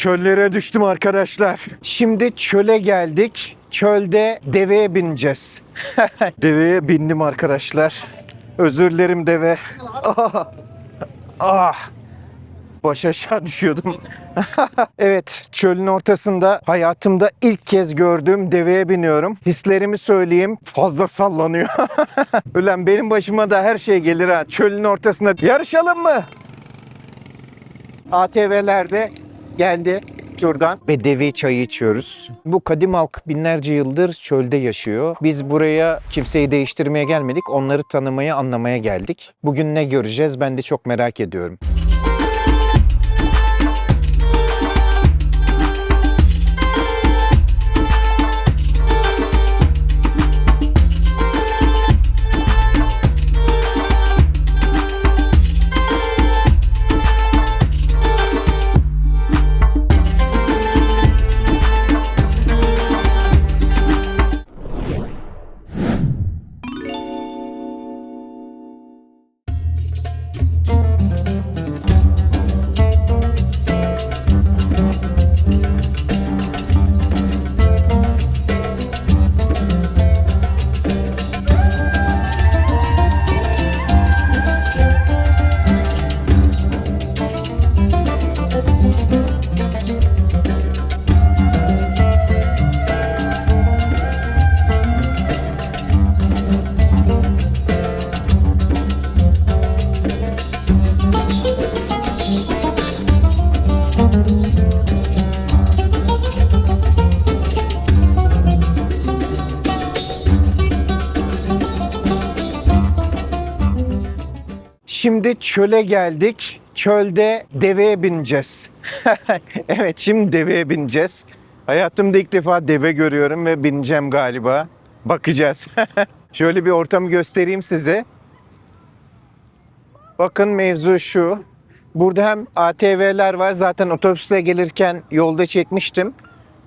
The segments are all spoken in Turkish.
Çöllere düştüm arkadaşlar. Şimdi çöle geldik. Çölde deveye bineceğiz. deveye bindim arkadaşlar. Özür dilerim deve. Ah! Ah! Baş aşağı düşüyordum. evet, çölün ortasında hayatımda ilk kez gördüğüm deveye biniyorum. Hislerimi söyleyeyim, fazla sallanıyor. Ulan benim başıma da her şey gelir ha. Çölün ortasında yarışalım mı? ATV'lerde geldi turdan. Bedevi çayı içiyoruz. Bu kadim halk binlerce yıldır çölde yaşıyor. Biz buraya kimseyi değiştirmeye gelmedik. Onları tanımaya, anlamaya geldik. Bugün ne göreceğiz ben de çok merak ediyorum. Şimdi çöle geldik. Çölde deveye bineceğiz. evet şimdi deveye bineceğiz. Hayatımda ilk defa deve görüyorum ve bineceğim galiba. Bakacağız. Şöyle bir ortamı göstereyim size. Bakın mevzu şu. Burada hem ATV'ler var zaten otobüsle gelirken yolda çekmiştim.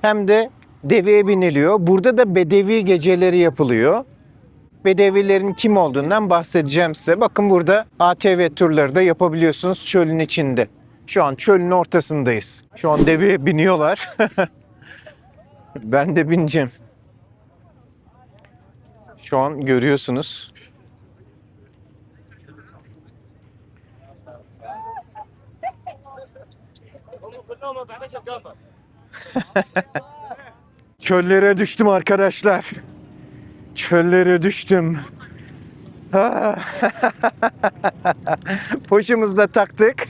Hem de deveye biniliyor. Burada da bedevi geceleri yapılıyor. Bedevilerin kim olduğundan bahsedeceğim size. Bakın burada ATV turları da yapabiliyorsunuz çölün içinde. Şu an çölün ortasındayız. Şu an deveye biniyorlar. ben de bineceğim. Şu an görüyorsunuz. Çöllere düştüm arkadaşlar. Çöllere düştüm. Poşumuzu taktık.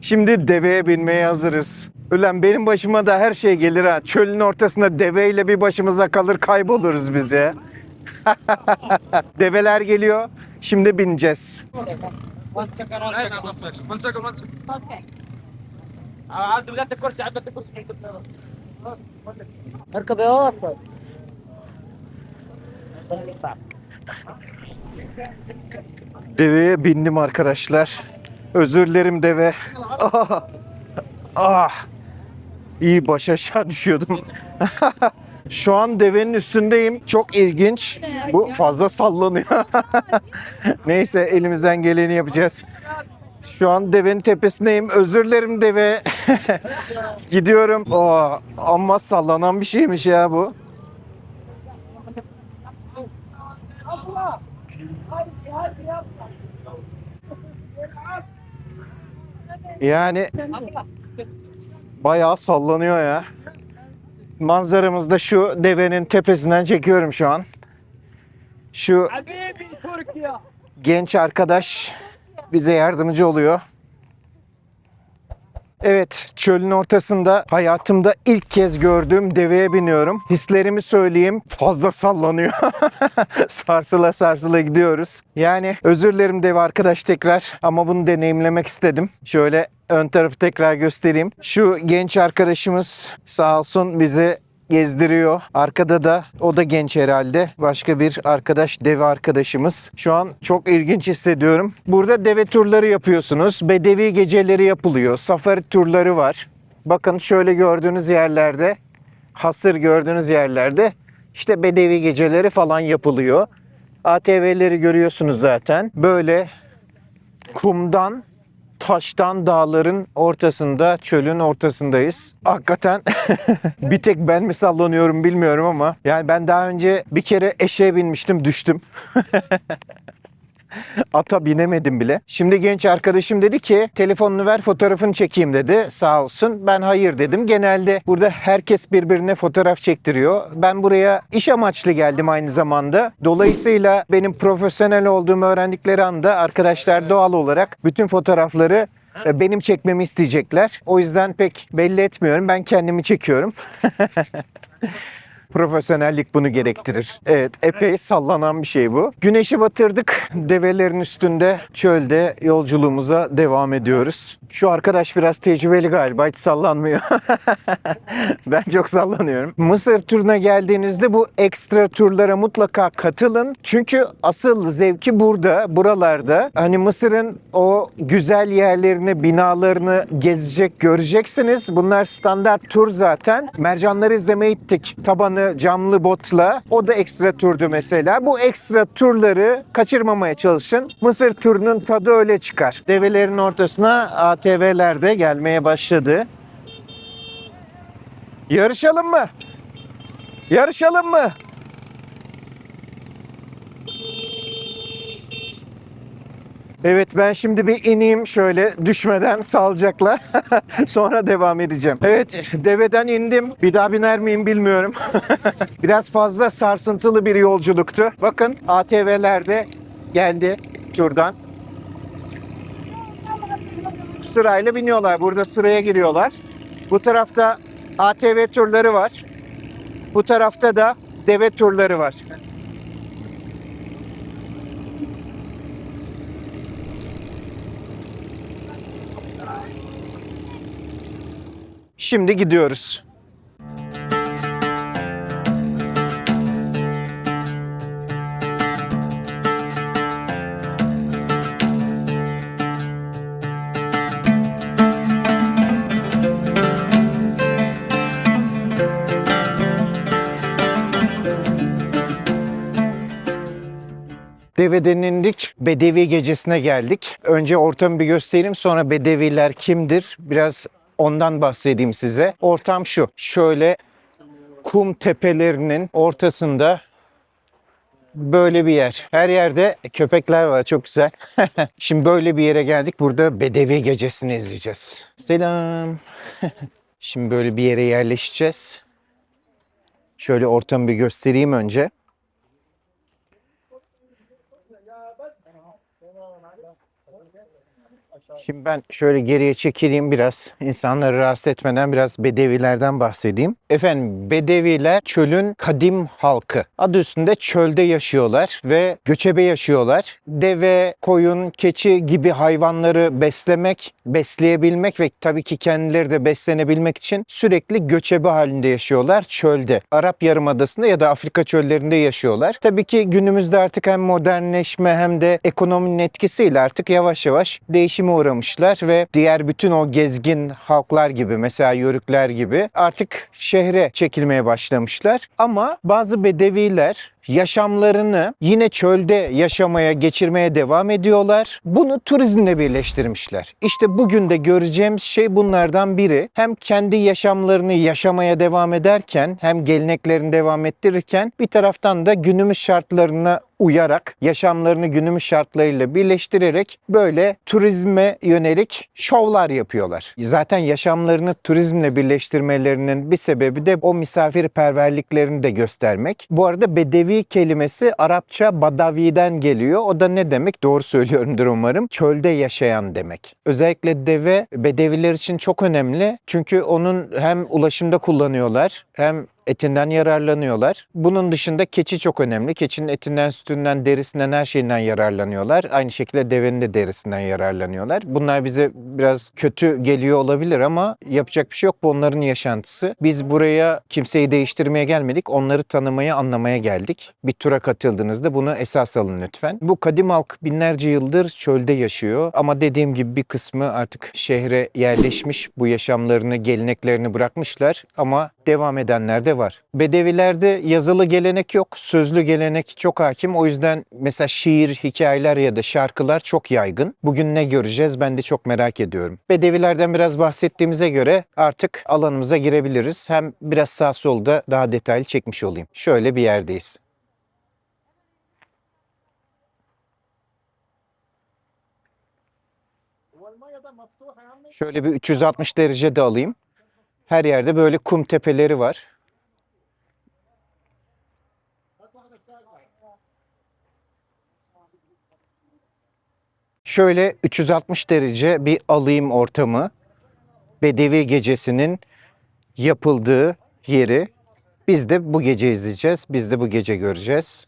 Şimdi deveye binmeye hazırız. Ulan benim başıma da her şey gelir ha. Çölün ortasında deveyle bir başımıza kalır kayboluruz biz ya. Develer geliyor. Şimdi bineceğiz. One second, Deveye bindim arkadaşlar. Özür dilerim deve. Ah! Ah! İyi baş aşağı düşüyordum. Şu an devenin üstündeyim. Çok ilginç. Bu fazla sallanıyor. Neyse elimizden geleni yapacağız. Şu an devenin tepesindeyim. Özür dilerim deve. Gidiyorum. Aa, amma sallanan bir şeymiş ya bu. Yani bayağı sallanıyor ya. Manzaramız da şu devenin tepesinden çekiyorum şu an. Şu genç arkadaş bize yardımcı oluyor. Evet, çölün ortasında hayatımda ilk kez gördüğüm deveye biniyorum. Hislerimi söyleyeyim, fazla sallanıyor. sarsıla sarsıla gidiyoruz. Yani özür dilerim deve arkadaş tekrar ama bunu deneyimlemek istedim. Şöyle ön tarafı tekrar göstereyim. Şu genç arkadaşımız sağ olsun bize gezdiriyor. Arkada da o da genç herhalde. Başka bir arkadaş deve arkadaşımız. Şu an çok ilginç hissediyorum. Burada deve turları yapıyorsunuz. Bedevi geceleri yapılıyor. Safari turları var. Bakın şöyle gördüğünüz yerlerde hasır gördüğünüz yerlerde işte bedevi geceleri falan yapılıyor. ATV'leri görüyorsunuz zaten. Böyle kumdan taştan dağların ortasında, çölün ortasındayız. Hakikaten bir tek ben mi sallanıyorum bilmiyorum ama yani ben daha önce bir kere eşeğe binmiştim, düştüm. Ata binemedim bile. Şimdi genç arkadaşım dedi ki telefonunu ver fotoğrafını çekeyim dedi. Sağ olsun. Ben hayır dedim. Genelde burada herkes birbirine fotoğraf çektiriyor. Ben buraya iş amaçlı geldim aynı zamanda. Dolayısıyla benim profesyonel olduğumu öğrendikleri anda arkadaşlar doğal olarak bütün fotoğrafları e, benim çekmemi isteyecekler. O yüzden pek belli etmiyorum. Ben kendimi çekiyorum. Profesyonellik bunu gerektirir. Evet, epey sallanan bir şey bu. Güneşi batırdık. Develerin üstünde çölde yolculuğumuza devam ediyoruz. Şu arkadaş biraz tecrübeli galiba. Hiç sallanmıyor. ben çok sallanıyorum. Mısır turuna geldiğinizde bu ekstra turlara mutlaka katılın. Çünkü asıl zevki burada, buralarda. Hani Mısır'ın o güzel yerlerini, binalarını gezecek, göreceksiniz. Bunlar standart tur zaten. Mercanları izlemeye gittik. Tabanı camlı botla. O da ekstra turdu mesela. Bu ekstra turları kaçırmamaya çalışın. Mısır turunun tadı öyle çıkar. Develerin ortasına ATV'ler de gelmeye başladı. Yarışalım mı? Yarışalım mı? Evet ben şimdi bir ineyim şöyle düşmeden salacakla sonra devam edeceğim. Evet deveden indim. Bir daha biner miyim bilmiyorum. Biraz fazla sarsıntılı bir yolculuktu. Bakın ATV'ler de geldi turdan. Sırayla biniyorlar. Burada sıraya giriyorlar. Bu tarafta ATV turları var. Bu tarafta da deve turları var. Şimdi gidiyoruz. Deveden indik. Bedevi gecesine geldik. Önce ortamı bir göstereyim sonra Bedeviler kimdir? Biraz ondan bahsedeyim size. Ortam şu. Şöyle kum tepelerinin ortasında böyle bir yer. Her yerde köpekler var çok güzel. Şimdi böyle bir yere geldik. Burada Bedevi gecesini izleyeceğiz. Selam. Şimdi böyle bir yere yerleşeceğiz. Şöyle ortamı bir göstereyim önce. Şimdi ben şöyle geriye çekileyim biraz. İnsanları rahatsız etmeden biraz Bedevilerden bahsedeyim. Efendim Bedeviler çölün kadim halkı. Adı üstünde çölde yaşıyorlar ve göçebe yaşıyorlar. Deve, koyun, keçi gibi hayvanları beslemek, besleyebilmek ve tabii ki kendileri de beslenebilmek için sürekli göçebe halinde yaşıyorlar çölde. Arap Yarımadası'nda ya da Afrika çöllerinde yaşıyorlar. Tabii ki günümüzde artık hem modernleşme hem de ekonominin etkisiyle artık yavaş yavaş değişime uğramışlar ve diğer bütün o gezgin halklar gibi mesela yörükler gibi artık şehre çekilmeye başlamışlar. Ama bazı bedeviler yaşamlarını yine çölde yaşamaya, geçirmeye devam ediyorlar. Bunu turizmle birleştirmişler. İşte bugün de göreceğimiz şey bunlardan biri. Hem kendi yaşamlarını yaşamaya devam ederken hem geleneklerini devam ettirirken bir taraftan da günümüz şartlarına uyarak yaşamlarını günümüz şartlarıyla birleştirerek böyle turizme yönelik şovlar yapıyorlar. Zaten yaşamlarını turizmle birleştirmelerinin bir sebebi de o misafirperverliklerini de göstermek. Bu arada bedevi kelimesi Arapça badavi'den geliyor. O da ne demek? Doğru söylüyorumdur umarım. Çölde yaşayan demek. Özellikle deve bedeviler için çok önemli. Çünkü onun hem ulaşımda kullanıyorlar hem etinden yararlanıyorlar. Bunun dışında keçi çok önemli. Keçinin etinden, sütünden, derisinden, her şeyinden yararlanıyorlar. Aynı şekilde devenin de derisinden yararlanıyorlar. Bunlar bize biraz kötü geliyor olabilir ama yapacak bir şey yok. Bu onların yaşantısı. Biz buraya kimseyi değiştirmeye gelmedik. Onları tanımaya, anlamaya geldik. Bir tura katıldığınızda bunu esas alın lütfen. Bu kadim halk binlerce yıldır çölde yaşıyor. Ama dediğim gibi bir kısmı artık şehre yerleşmiş. Bu yaşamlarını, geleneklerini bırakmışlar. Ama devam edenler de var. Bedevilerde yazılı gelenek yok, sözlü gelenek çok hakim. O yüzden mesela şiir, hikayeler ya da şarkılar çok yaygın. Bugün ne göreceğiz ben de çok merak ediyorum. Bedevilerden biraz bahsettiğimize göre artık alanımıza girebiliriz. Hem biraz sağ solda daha detaylı çekmiş olayım. Şöyle bir yerdeyiz. Şöyle bir 360 derece de alayım. Her yerde böyle kum tepeleri var. Şöyle 360 derece bir alayım ortamı. Bedevi gecesinin yapıldığı yeri. Biz de bu gece izleyeceğiz. Biz de bu gece göreceğiz.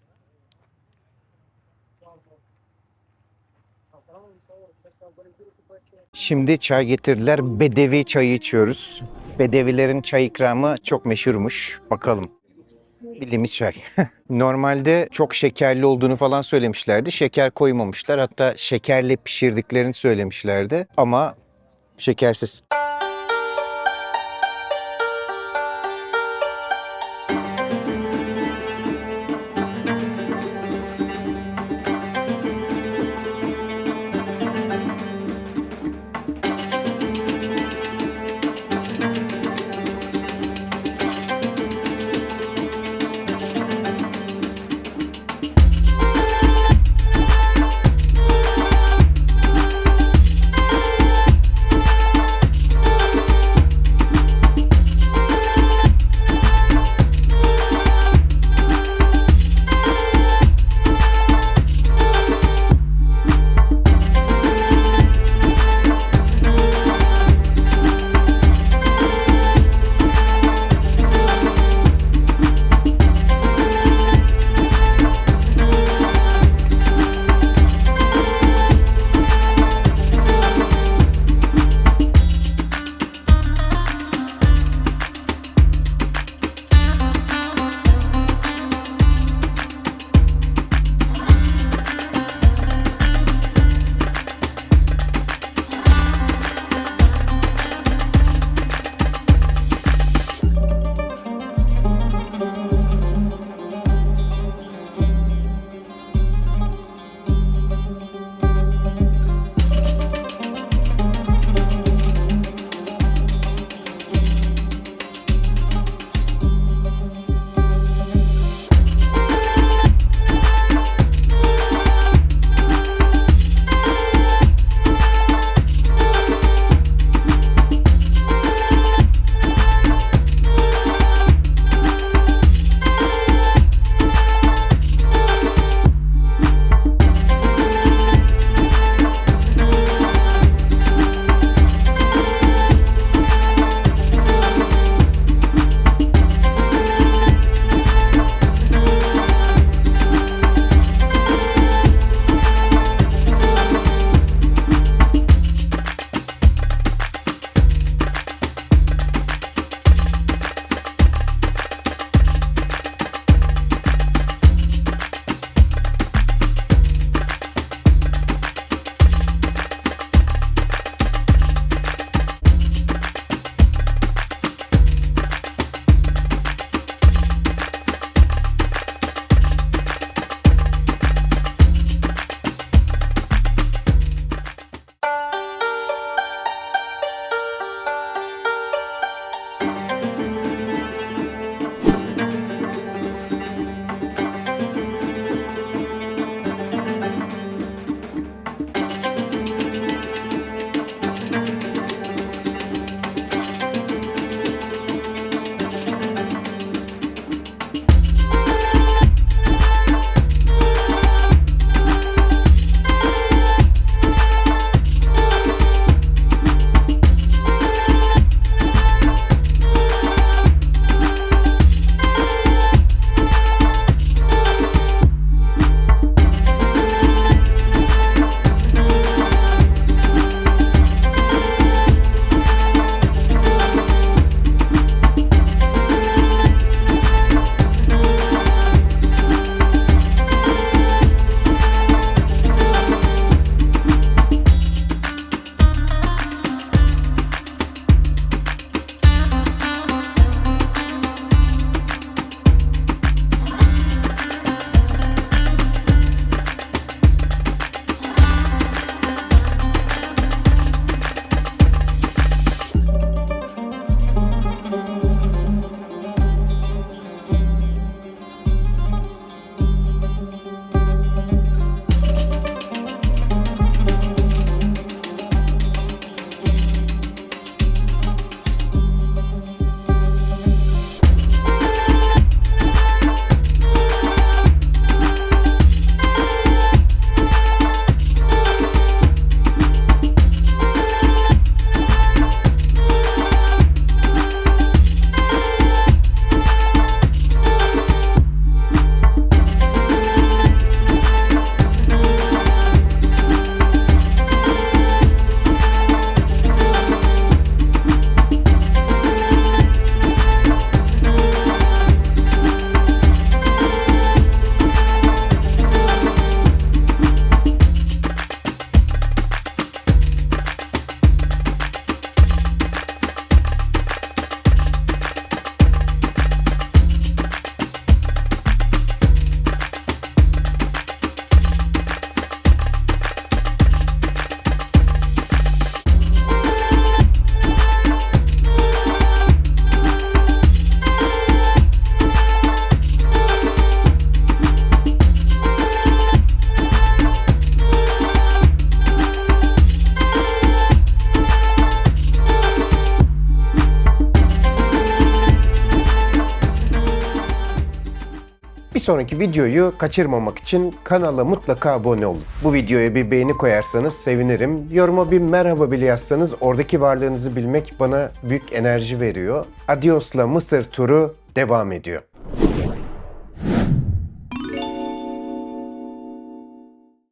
Şimdi çay getirdiler. Bedevi çayı içiyoruz. Bedevilerin çay ikramı çok meşhurmuş. Bakalım. Bildiğimiz çay. Normalde çok şekerli olduğunu falan söylemişlerdi. Şeker koymamışlar. Hatta şekerle pişirdiklerini söylemişlerdi. Ama şekersiz. Sonraki videoyu kaçırmamak için kanala mutlaka abone olun. Bu videoya bir beğeni koyarsanız sevinirim. Yoruma bir merhaba bile yazsanız oradaki varlığınızı bilmek bana büyük enerji veriyor. Adios'la Mısır turu devam ediyor.